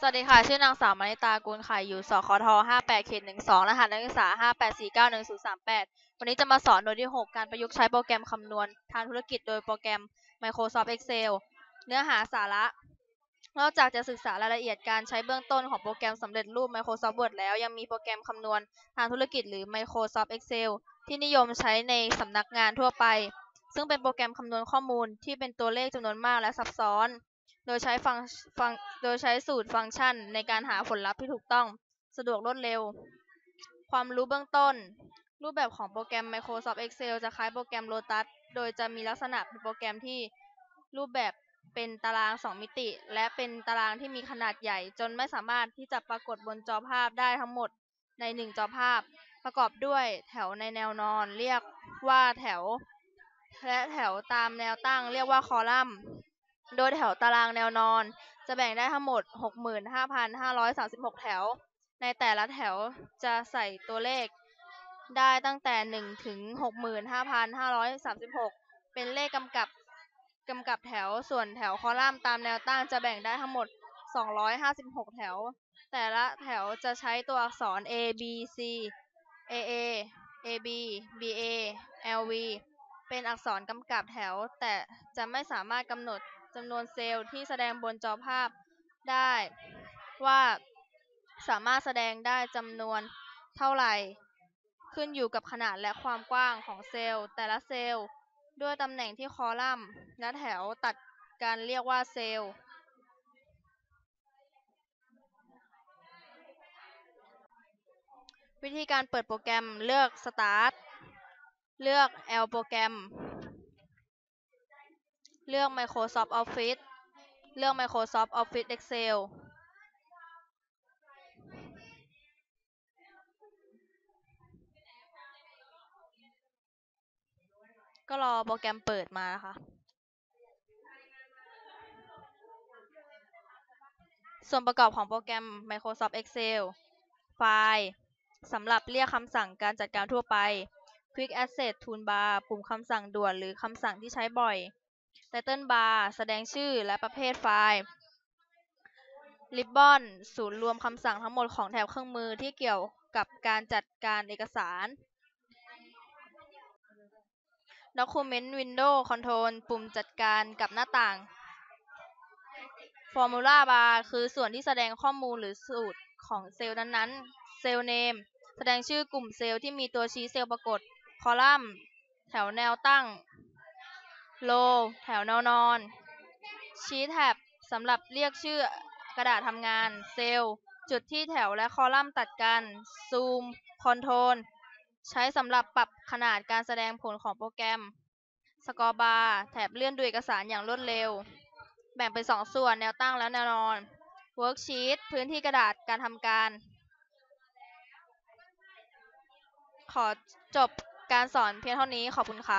สวัสดีค่ะ ชื่อนางสาวมานิตากูลไข่อยู่สคท58เขต12 รหัสนักศึกษา 58491038 วันนี้จะมาสอนหน่วยที่ 6 การประยุกต์ใช้โปรแกรมคำนวณทางธุรกิจโดยโปรแกรม Microsoft Excel เนื้อหาสาระ นอกจากจะศึกษารายละเอียดการใช้เบื้องต้นของโปรแกรมสำเร็จรูป Microsoft Word แล้วยังมีโปรแกรมคำนวณทางธุรกิจหรือ Microsoft Excel ที่นิยมใช้ในสำนักงานทั่วไป ซึ่งเป็นโปรแกรมคำนวณข้อมูลที่เป็นตัวเลขจำนวนมากและซับซ้อน โดยใช้ฟังฟังโดยใช้สูตรฟังก์ชันในการหาผลลัพธ์ที่ถูกต้อง สะดวกรวดเร็ว ความรู้เบื้องต้น รูปแบบของโปรแกรม Microsoft Excel จะคล้ายโปรแกรม Lotus โดยจะมีลักษณะเป็นโปรแกรมที่รูปแบบเป็นตาราง 2 มิติ และเป็นตารางที่มีขนาดใหญ่ จนไม่สามารถที่จะปรากฏบนจอภาพได้ทั้งหมดใน 1 จอภาพ ประกอบด้วยแถวในแนวนอนเรียกว่าแถว และแถวตามแนวตั้งเรียกว่าคอลัมน์ โดยแถวตารางแนวนอน จะแบ่งได้ทั้งหมด 65,536 แถว ในแต่ละแถวจะใส่ตัวเลขได้ตั้งแต่ 1 ถึง 65,536 เป็นเลขกำกับกำกับแถว ส่วนแถวคอลัมน์ตามแนวตั้งจะแบ่งได้ทั้งหมด 256 แถว แต่ละแถวจะใช้ตัวอักษร A B C A A A B B A L V เป็นอักษรกำกับแถว แต่จะไม่สามารถกำหนด จำนวนเซลล์ที่แสดงบนจอภาพได้ว่าสามารถแสดงได้จำนวนเท่าไหร่ ขึ้นอยู่กับขนาดและความกว้างของเซลล์ แต่ละเซลล์ด้วยตำแหน่งที่คอลัมน์และแถวตัดกันเรียกว่าเซลล์วิธีการเปิดโปรแกรมเลือก Start เลือก L โปรแกรม เลือก Microsoft Office เลือก Microsoft Office Excel ก็รอโปรแกรมเปิดมานะคะ ส่วนประกอบของโปรแกรม Microsoft Excel ไฟล์สำหรับเรียกคำสั่งการจัดการทั่วไป Quick Access Toolbar ปุ่มคำสั่งด่วนหรือคำสั่งที่ใช้บ่อย Title Bar แสดงชื่อและประเภทไฟล์ Ribbon ศูนย์รวมคำสั่งทั้งหมดของแถบเครื่องมือที่เกี่ยวกับการจัดการเอกสาร Document Window Control ปุ่มจัดการกับหน้าต่าง Formula Bar คือส่วนที่แสดงข้อมูลหรือสูตรของเซลล์นั้นๆ Cell Name แสดงชื่อกลุ่มเซลล์ที่มีตัวชี้เซลล์ปรากฏ Column แถวแนวตั้ง Row แถวแนวนอน ชี้แท็บสำหรับเรียกชื่อกระดาษทำงาน เซลล์จุดที่แถวและคอลัมน์ตัดกัน Zoom Control ใช้สำหรับปรับขนาดการแสดงผลของโปรแกรม Scroll Bar แถบเลื่อนดูเอกสารอย่างรวดเร็ว แบ่งเป็น2ส่วน แนวตั้งและแนวนอน Worksheet พื้นที่กระดาษ การทำการ ขอจบการสอนเพียงเท่านี้ ขอบคุณค่ะ